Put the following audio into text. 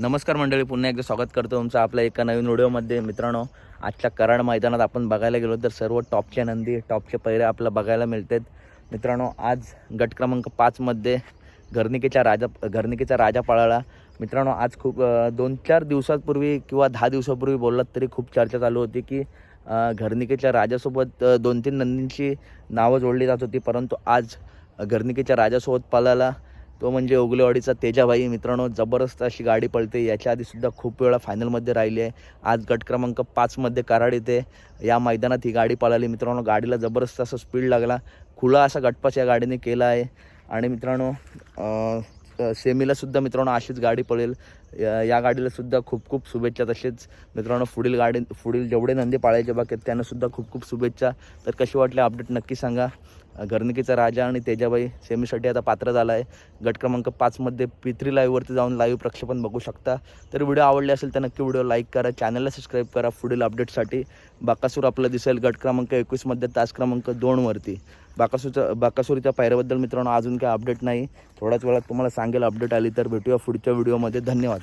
नमस्कार मंडळी पुन्हा एकदा स्वागत करतो तुमचं आपल्या एका नवीन व्हिडिओमध्ये. मित्रांनो आजच्या कराड मैदानात आपण बघायला गेलो तर सर्व टॉपच्या नंदी टॉपचे पैरे आपल्याला बघायला मिळतात. मित्रांनो आज गट क्रमांक पाचमध्ये घरनिकेच्या राजा घरनिकेचा राजा पळाला. मित्रांनो आज खूप दोन चार दिवसांपूर्वी किंवा दहा दिवसापूर्वी बोललात तरी खूप चर्चा चालू होती की घरनिकेच्या राजासोबत दोन तीन नंदींची नावं जोडली जात होती. परंतु आज घरनिकेच्या राजासोबत पळाला तो म्हणजे ओगलेवाडीचा तेजाबाई मित्रांनो जबरदस्त अशी गाडी पळते. याच्या आधीसुद्धा खूप वेळा फायनलमध्ये राहिली आहे. आज गट क्रमांक पाचमध्ये कराड येते. या मैदानात ही गाडी पळाली. मित्रांनो गाडीला जबरदस्त असं स्पीड लागला. खुला असा गटपास या गाडीने केला आहे. आणि मित्रांनो सेमीलासुद्धा मित्रांनो अशीच गाडी पळेल. या या खूप खूप शुभेच्छा तसेच. मित्रांनो पुढील गाडी पुढील जेवढे नंदी पाळायचे बाकी आहेत त्यांनासुद्धा खूप खूप शुभेच्छा. तर कशी वाटली अपडेट नक्की सांगा. घरणकीचा राजा आणि तेजाबाई सेमीसाठी आता पात्र झाला आहे गट क्रमांक पाचमध्ये पित्री लाईव्हवरती जाऊन लाईव्ह प्रक्षेपण बघू शकता. तर व्हिडिओ आवडले असेल तर नक्की व्हिडिओ लाईक करा चॅनलला सबस्क्राईब करा. पुढील अपडेटसाठी बाकासूर आपलं दिसेल गट क्रमांक एकवीसमध्ये तास क्रमांक दोनवरती बाकासूरच्या बाकासूरच्या पायऱ्याबद्दल मित्रांनो अजून काही अपडेट नाही. थोड्याच वेळात तुम्हाला सांगेल अपडेट आली तर. भेटूया पुढच्या व्हिडिओमध्ये धन्यवाद.